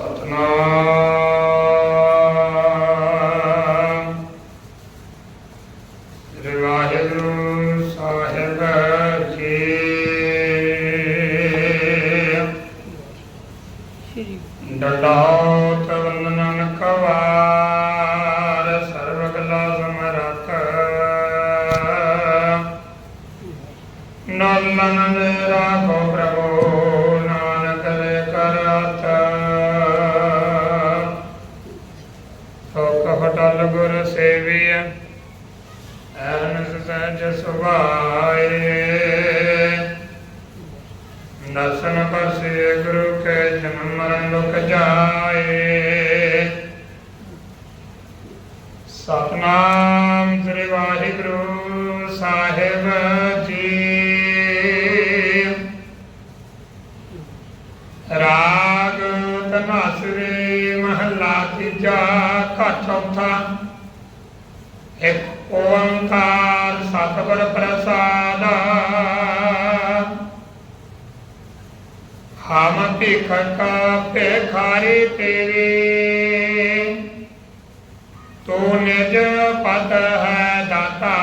ਸਤਨਾਮ ਸ੍ਰੀ ਵਾਹਿਗੁਰੂ ਸਾਹਿਬ ਜੀ ਸ਼੍ਰੀ ਡਡਾਉਤ ਵੰਦਨਨ ਕਵਾਰ ਸਰਵ ਕਲਾ ਸਮਰਥ ਰਾਖੋ ਸੋਖ ਹਟਲ ਗੁਰ ਸੇਵੀਐ, ਐਨਸ ਸਹਿਜ ਸੁਭਾਏ। ਦਰਸ਼ਨ ਪਰਸੇ ਗੁਰੂ ਕੇ ਜਨਮ ਮਰਨ ਦੁਖ ਜਾਏ। ਸਤਨਾਮ ਸ੍ਰੀ ਵਾਹਿਗੁਰੂ ਸਾਹਿਬ ਜੀ। ਰਾਗ ਤਨਾਸਰੀ ਮਹਲਾ ਤੀਜਾ ਚੌਥਾ ਇੱਕ ਓੰਕਾਰ ਸਤਿਗੁਰ ਪ੍ਰਸਾਦ। ਹਮ ਭਿਖਕ ਭਿਖਾਰੀ ਤੇਰੇ। ਤੂੰ ਨਿਜ ਪਤ ਹੈ ਦਾਤਾ।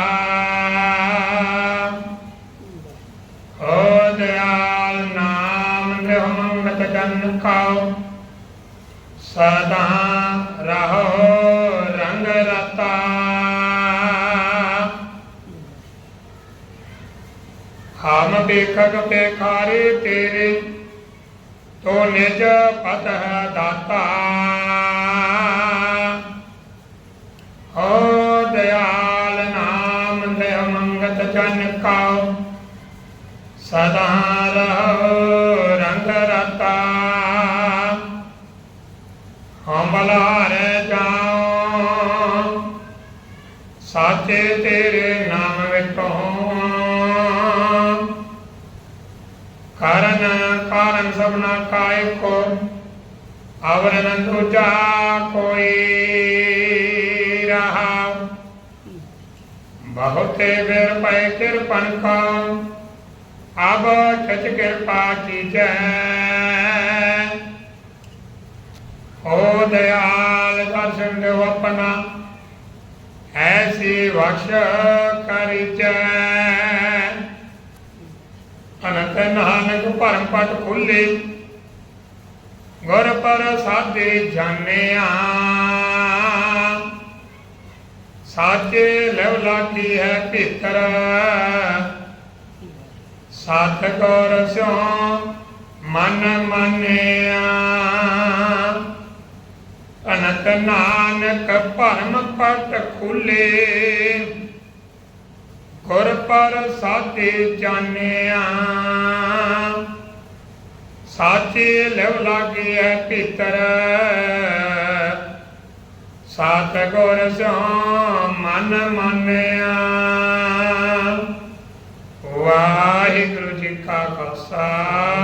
ਹੋ ਦਿਆਲ ਨਾਮ ਨਿਹ ਜਨ ਕਾਉ ਸਦਾ ਹਮ ਭਿਖਕ ਭਿਖਾਰੀ ਤੇਰੇ, ਤੋ ਨਿਜ ਪਤ ਦਾਤਾ। ਹੋ ਦਿਆਲ ਨਾਮ ਦੇ ਮੰਗਤ ਜਨ ਕਾਉ, ਸਦਾ ਰਹੋ ਰੰਗ ਰਤਾ। ਹਮ ਬਲਾਰੇ ਜਾਉ, ਸਾਚੇ ਤੇਰੇ ਨਾਮ ਵਿਟੋ ਕਾਰਨ ਕਾਰਨ ਸਭਨਾ ਕਾਇ ਕੋ ਅਵਰਨ ਦੂਜਾ ਕੋਈ ਰਹਾ। ਬਹੁਤੇ ਬਿਰ ਪੈ ਕਿਰਪਨ ਕਾ ਅਬ ਛਚ ਕਿਰਪਾ ਕੀਜੈ ਹੋ ਦਿਆਲ ਦਰਸ਼ਨ ਦੇਵ ਆਪਣਾ, ਐਸੀ ਬਖਸ਼ ਕਰਿਜੈ ਅਨੰਤ ਨਾਨਕ ਖੁੱਲੇ। ਗੁਰ ਪ੍ਰਸਾਦੇ ਜਾਣਿਆ। ਸਾਚੇ ਲਵ ਲਾਗੀ ਹੈ ਭੀਤਰ। ਸਾਥ ਗੁਰ ਸਿਉ ਮਨ ਮੰਨਿਆ। ਅਨੰਤ ਨਾਨਕ ਭਰਮ ਪਟ ਖੁੱਲੇ। ਗੁਰ ਪ੍ਰਸਾਦੇ ਜਾਣਿਆ। ਸਾਚੇ ਲਵ ਲਾਗਿਆ ਭੀਤਰ। ਸਤ ਗੁਰ ਸਿਉ ਮਨ ਮੰਨਿਆ। ਵਾਹਿਗੁਰੂ ਜੀ ਕਾ ਖਾਲਸਾ।